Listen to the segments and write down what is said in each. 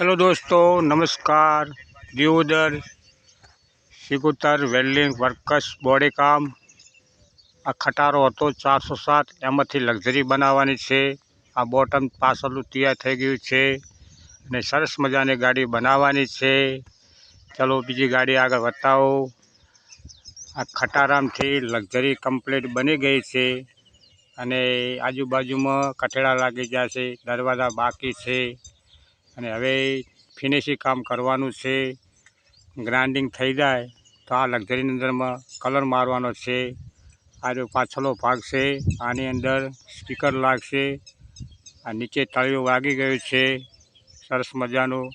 Hello દોસ્તો, નમસ્કાર. દિયોદર સિગુતર વેલ્ડિંગ વર્કર્સ બોડી કામ આ ખટારો હતો ચારસો સાત એમાંથી લક્ઝરી બનાવવાની છે. આ બોટમ પાછળનું તૈયાર થઈ ગયું છે અને સરસ મજાની ગાડી બનાવવાની છે. ચલો બીજી ગાડી આગળ બતાવો આ ખટારામથી લક્ઝરી કમ્પ્લીટ બની ગઈ છે અને આજુબાજુમાં કઠેડા લાગી ગયા છે, દરવાજા બાકી છે. અને હવે ફિનિશિંગ કામ કરવાનું છે ગ્રાઇન્ડિંગ થઈ જાય, તો આ લક્ઝરીની અંદરમાં કલર મારવાનો છે. આ જો પાછળનો ભાગ છે, આની અંદર સ્પીકર લાગશે. આ નીચે તળિયું વાગી ગયું છે, સરસ મજાનું.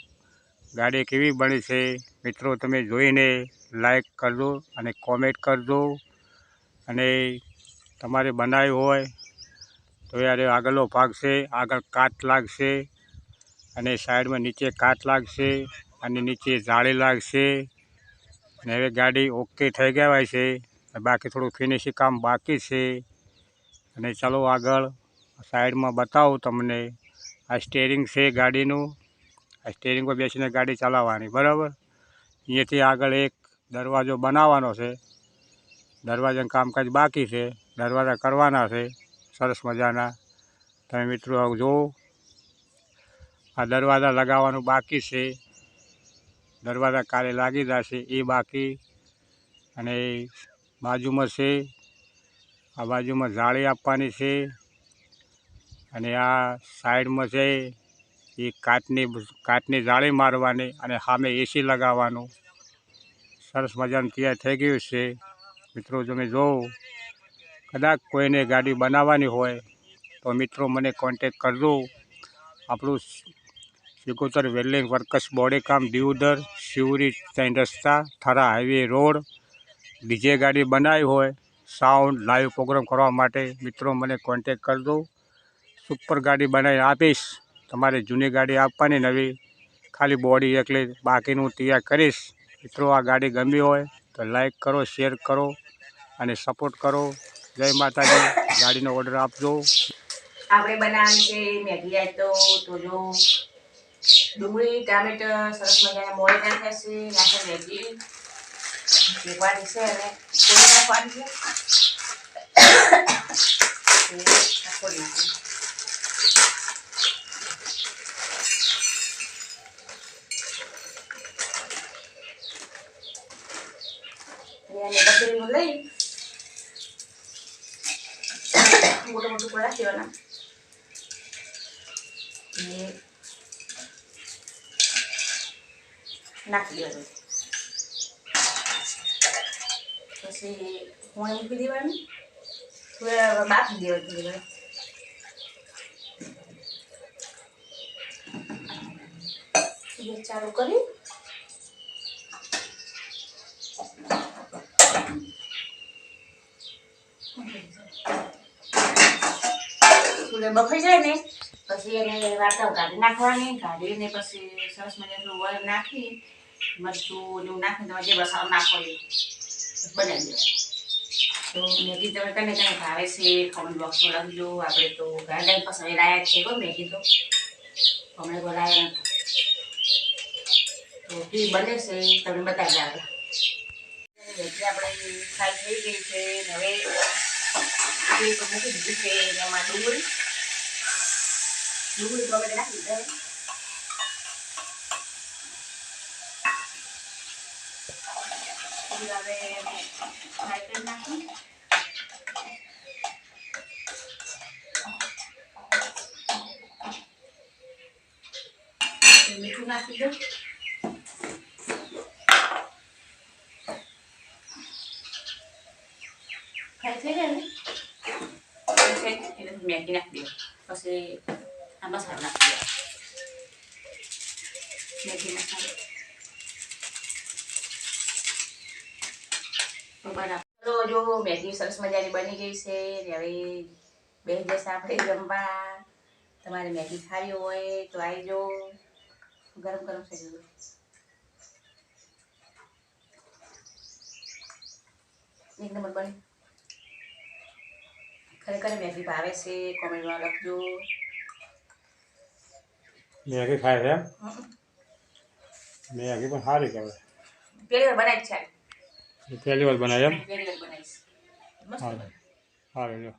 ગાડી કેવી બની છે, મિત્રો તમે જોઈને લાઈક કરજો અને કોમેન્ટ કરજો. અને તમારે બનાવી હોય તો યાર આગળનો ભાગ છે, આગળ કાચ લાગશે. અને સાઈડમાં નીચે કાચ લાગશે અને નીચે જાળી લાગશે. અને હવે ગાડી ઓકે થઈ ગયા છે. બાકી થોડું ફિનિશિંગ કામ બાકી છે. અને ચાલો આગળ સાઈડમાં બતાવું તમને. આ સ્ટેરિંગ છે ગાડીનું. આ સ્ટેરિંગ પર બેસીને ગાડી ચલાવવાની, બરાબર? અહીંયાથી આગળ એક દરવાજો બનાવવાનો છે. દરવાજાનું કામકાજ બાકી છે. દરવાજા કરવાના છે. સરસ મજાના. તમે મિત્રો જુઓ આ દરવાજા લગાવવાનું બાકી છે. દરવાજા કાલે લાગી જશે, એ બાકી. અને બાજુમાં છે, આ બાજુમાં જાળી આપવાની છે. અને આ સાઈડમાં છે, એ કાચની કાચની જાળી મારવાની અને સામે એસી લગાવવાનું. સરસ મજાનું તૈયાર થઈ ગયું છે. મિત્રો, તમે જોવો કદાચ કોઈને ગાડી બનાવવાની હોય, તો મિત્રો મને કોન્ટેક કરજો. આપણું સિકોતર વેલ્ડિંગ વર્કર્સ બોડી કામ દિયોદર શિવરી ત્રણ રસ્તા, થરા હાઈવે રોડ, ડીજે ગાડી બનાવી હોય, સાઉન્ડ લાઈવ પ્રોગ્રામ કરવા માટે મિત્રો મને કોન્ટેક કરજો સુપર ગાડી બનાવી આપીશ. તમારે જૂની ગાડી આપવાની, નવી ખાલી બોડી એટલે બાકીનું તૈયાર કરીશ. મિત્રો, આ ગાડી ગમી હોય તો લાઈક કરો શેર કરો અને સપોર્ટ કરો. જય માતાજી. ગાડીનો ઓર્ડર આપજો. આપણે બનાવવાની છે મેગી આજ તો જો ડુંગળી ટામેટર સરસ મજાના મોળે નાખે છે, નાખે મેગી. ભેગવાની છે અને થોડી નાખવાની છે? બકરીનું લઈ. મોટું મોટું કોળા દેવાના ને નાખી દેવાનું પછી હું મૂકી દેવાનું? થોડા બાફી દેવાનું થોડી ચાલુ કરી. થોડે બફાઈ જાય ને, પછી એને વાર્તાઓ કાઢી નાખવાની, કાઢીને પછી સરસ મજાનું વર નાખી મરચું ને એવું નાખીને તમે જે મસાલો નાખો એ બનાવી દેવાય. તો મેગી તમે કને કને ભાવે છે? કોમેન્ટ બોક્સમાં લખજો. આપણે તો ગાર્ડન પસંદ લાયા છે કોઈ મેગી તો. હમણાં બોલાયા તો કેવી બને છે તમે બતાવી આવે. આપણે ફ્રાય થઈ ગઈ છે હવે મૂકી દીધું છે એમાં ડુંગળી. ડુંગળી અમે નાખી દીધા હવે ફ્રાય કરી નાખી મીઠું નાખી દઉં ફ્રાય થઈ જાય ને પછી એટલે મેગી નાખી દો પછી આ મસાલો નાખી મેગી તો જો મેગી સરસ મજાની બની ગઈ છે હવે બે દિવસ આપણે જમવા. તમારે મેગી ખાવી હોય તો આવી જો ગરમ ગરમ થઈ ગયું એક નંબર બની. ખરેખર મેગી ભાવે છે કોમેન્ટમાં લખજો. મેગી ખાય છે એમ? હમ. મેં આગી પણ સારી કહેવાય. પહેલી વાર બનાવી છે. પહેલી વાર બનાવી એમ સારું. સારું લ્યો.